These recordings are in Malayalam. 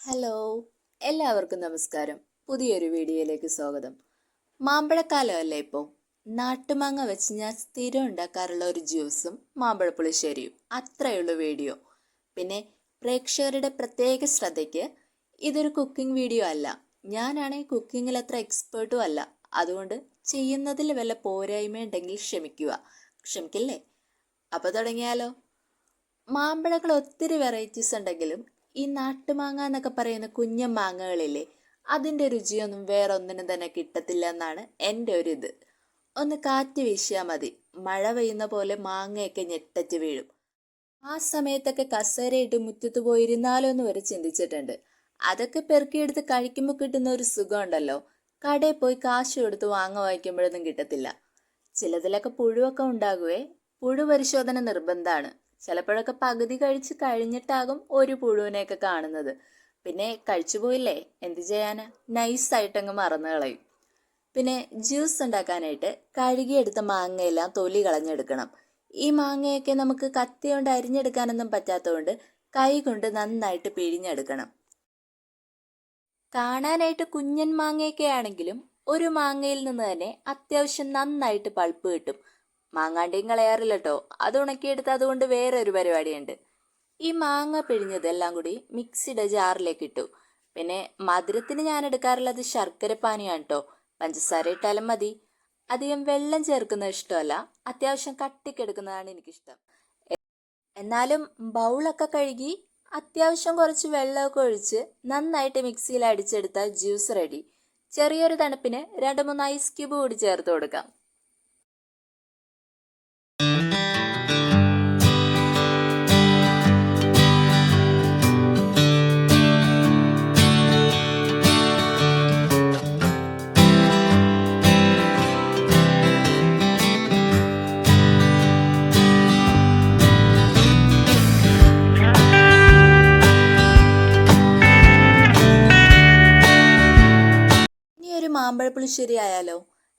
ഹലോ എല്ലാവർക്കും നമസ്കാരം. പുതിയൊരു വീഡിയോയിലേക്ക് സ്വാഗതം. മാമ്പഴക്കാലമല്ലേ ഇപ്പോൾ നാട്ടുമാങ്ങ വെച്ച് ഞാൻ സ്ഥിരം ഉണ്ടാക്കാറുള്ള ഒരു ജ്യൂസും മാമ്പഴപ്പുളിശ്ശേരിയും അത്രയുള്ള വീഡിയോ. പിന്നെ പ്രേക്ഷകരുടെ പ്രത്യേക ശ്രദ്ധയ്ക്ക് ഇതൊരു കുക്കിംഗ് വീഡിയോ അല്ല. ഞാനാണെങ്കിൽ കുക്കിങ്ങിൽ അത്ര എക്സ്പേർട്ടും അല്ല. അതുകൊണ്ട് ചെയ്യുന്നതിൽ വല്ല പോരായ്മയുണ്ടെങ്കിൽ ക്ഷമിക്കുക. ക്ഷമിക്കില്ലേ? അപ്പോൾ തുടങ്ങിയാലോ? മാമ്പഴങ്ങൾ ഒത്തിരി വെറൈറ്റീസ് ഉണ്ടെങ്കിലും ഈ നാട്ടുമാങ്ങ എന്നൊക്കെ പറയുന്ന കുഞ്ഞൻ മാങ്ങകളില്ലേ അതിന്റെ രുചിയൊന്നും വേറെ ഒന്നിനും തന്നെ കിട്ടത്തില്ല എന്നാണ് എന്റെ ഒരു ഇത്. ഒന്ന് കാറ്റ് വീശിയാൽ മതി. മഴ പെയ്യുന്ന പോലെ മാങ്ങയൊക്കെ ഞെട്ടറ്റ് വീഴും. ആ സമയത്തൊക്കെ കസേരയിട്ട് മുറ്റത്ത് പോയിരുന്നാലോ എന്ന് വരെ ചിന്തിച്ചിട്ടുണ്ട്. അതൊക്കെ പെറുക്കിയെടുത്ത് കഴിക്കുമ്പോൾ കിട്ടുന്ന ഒരു സുഖമുണ്ടല്ലോ. കടയിൽ പോയി കാശ് കൊടുത്ത് വാങ്ങ വായിക്കുമ്പോഴൊന്നും കിട്ടത്തില്ല. ചിലതിലൊക്കെ പുഴുവൊക്കെ ഉണ്ടാകുവേ. പുഴു പരിശോധന നിർബന്ധമാണ് ചിലപ്പോഴൊക്കെ പകുതി കഴിച്ച് കഴിഞ്ഞിട്ടാകും ഒരു പുഴുവിനെയൊക്കെ കാണുന്നത്. പിന്നെ കഴിച്ചു പോയില്ലേ? എന്ത് ചെയ്യാനാ? നൈസായിട്ടങ്ങ് മറന്നു കളയും. പിന്നെ ജ്യൂസ് ഉണ്ടാക്കാനായിട്ട് കഴുകിയെടുത്ത മാങ്ങയെല്ലാം തൊലി കളഞ്ഞെടുക്കണം. ഈ മാങ്ങയൊക്കെ നമുക്ക് കത്തി കൊണ്ട് അരിഞ്ഞെടുക്കാനൊന്നും പറ്റാത്തതുകൊണ്ട് കൈ കൊണ്ട് നന്നായിട്ട് പിഴിഞ്ഞെടുക്കണം. കാണാനായിട്ട് കുഞ്ഞൻ മാങ്ങയൊക്കെ ആണെങ്കിലും ഒരു മാങ്ങയിൽ നിന്ന് തന്നെ അത്യാവശ്യം നന്നായിട്ട് പൾപ്പ് കിട്ടും. മാങ്ങാണ്ടിയും കളയാറില്ല കേട്ടോ അത് ഉണക്കിയെടുത്ത് അതുകൊണ്ട് വേറെ ഒരു പരിപാടിയുണ്ട്. ഈ മാങ്ങ പിഴിഞ്ഞതെല്ലാം കൂടി മിക്സിയുടെ ജാറിലേക്ക് ഇട്ടു. പിന്നെ മധുരത്തിന് ഞാൻ എടുക്കാറുള്ളത് ശർക്കര പാനിയാണ് കേട്ടോ പഞ്ചസാര ഇട്ടാലും മതി. അധികം വെള്ളം ചേർക്കുന്നത് ഇഷ്ടമല്ല. അത്യാവശ്യം കട്ടിക്കെടുക്കുന്നതാണ് എനിക്കിഷ്ടം. എന്നാലും ബൗളൊക്കെ കഴുകി അത്യാവശ്യം കുറച്ച് വെള്ളമൊക്കെ ഒഴിച്ച് നന്നായിട്ട് മിക്സിയിൽ അടിച്ചെടുത്ത ജ്യൂസ് റെഡി. ചെറിയൊരു തണുപ്പിന് രണ്ട് മൂന്ന് ഐസ് ക്യൂബ് കൂടി ചേർത്ത് കൊടുക്കാം. ഇനി ഒരു മാമ്പഴ ആയാലോ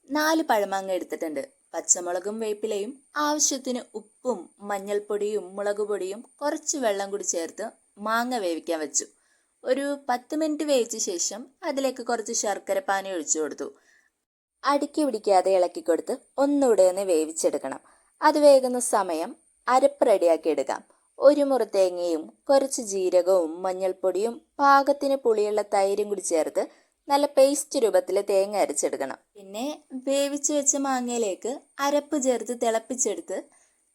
നാല് പഴമാങ്ങ എടുത്തിട്ടുണ്ട്. പച്ചമുളകും വേപ്പിലയും ആവശ്യത്തിന് ഉപ്പും മഞ്ഞൾപ്പൊടിയും മുളക് പൊടിയും കുറച്ച് വെള്ളം കൂടി ചേർത്ത് മാങ്ങ വേവിക്കാൻ വെച്ചു. ഒരു പത്ത് മിനിറ്റ് വേവിച്ച ശേഷം അതിലേക്ക് കുറച്ച് ശർക്കര പാനി ഒഴിച്ചു കൊടുത്തു. അടുക്കി പിടിക്കാതെ ഇളക്കി കൊടുത്ത് ഒന്നുകൂടെ ഒന്ന് വേവിച്ചെടുക്കണം. അത് വേകുന്ന സമയം അരപ്പ് റെഡിയാക്കി എടുക്കാം. ഒരു മുറി തേങ്ങയും കുറച്ച് ജീരകവും മഞ്ഞൾപ്പൊടിയും പാകത്തിന് പുളിയുള്ള തൈരും കൂടി ചേർത്ത് നല്ല പേസ്റ്റ് രൂപത്തിൽ തേങ്ങ അരച്ചെടുക്കണം. പിന്നെ വേവിച്ച് വെച്ച മാങ്ങയിലേക്ക് അരപ്പ് ചേർത്ത് തിളപ്പിച്ചെടുത്ത്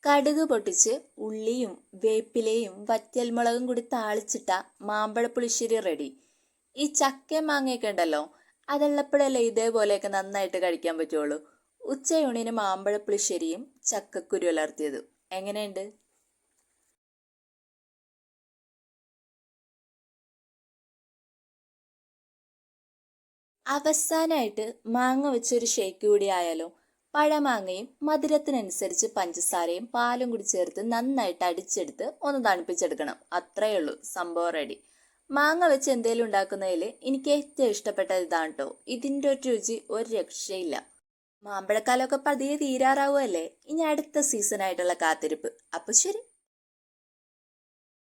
കടുക് പൊട്ടിച്ച് ഉള്ളിയും വേപ്പിലയും വറ്റൽമുളകും കൂടി താളിച്ചിട്ട മാമ്പഴ പുളിശ്ശേരി റെഡി ഈ ചക്ക മാങ്ങയൊക്കെ ഉണ്ടല്ലോ അതുള്ളപ്പോഴല്ലേ ഇതേപോലെയൊക്കെ നന്നായിട്ട് കഴിക്കാൻ പറ്റുള്ളൂ. ഉച്ചയൂണിന് മാമ്പഴ പുളിശ്ശേരിയും ചക്കക്കുരു അലർത്തിയതും. എങ്ങനെയുണ്ട്? അവസാനമായിട്ട് മാങ്ങ വെച്ചൊരു ഷേക്ക് കൂടി ആയാലോ? പഴമാങ്ങയും മധുരത്തിനനുസരിച്ച് പഞ്ചസാരയും പാലും കൂടി ചേർത്ത് നന്നായിട്ട് അടിച്ചെടുത്ത് ഒന്ന് തണുപ്പിച്ചെടുക്കണം. അത്രയേ ഉള്ളൂ സംഭവം റെഡി മാങ്ങ വെച്ച് എന്തെങ്കിലും ഉണ്ടാക്കുന്നതിൽ എനിക്ക് ഏറ്റവും ഇഷ്ടപ്പെട്ട ഇതാണ് കേട്ടോ ഇതിന്റെ ഒരു രുചി ഒരു രക്ഷയില്ല. മാമ്പഴക്കാലമൊക്കെ പതിയെ തീരാറാവുമല്ലേ ഇനി അടുത്ത സീസണായിട്ടുള്ള കാത്തിരിപ്പ്. അപ്പോൾ ശരി.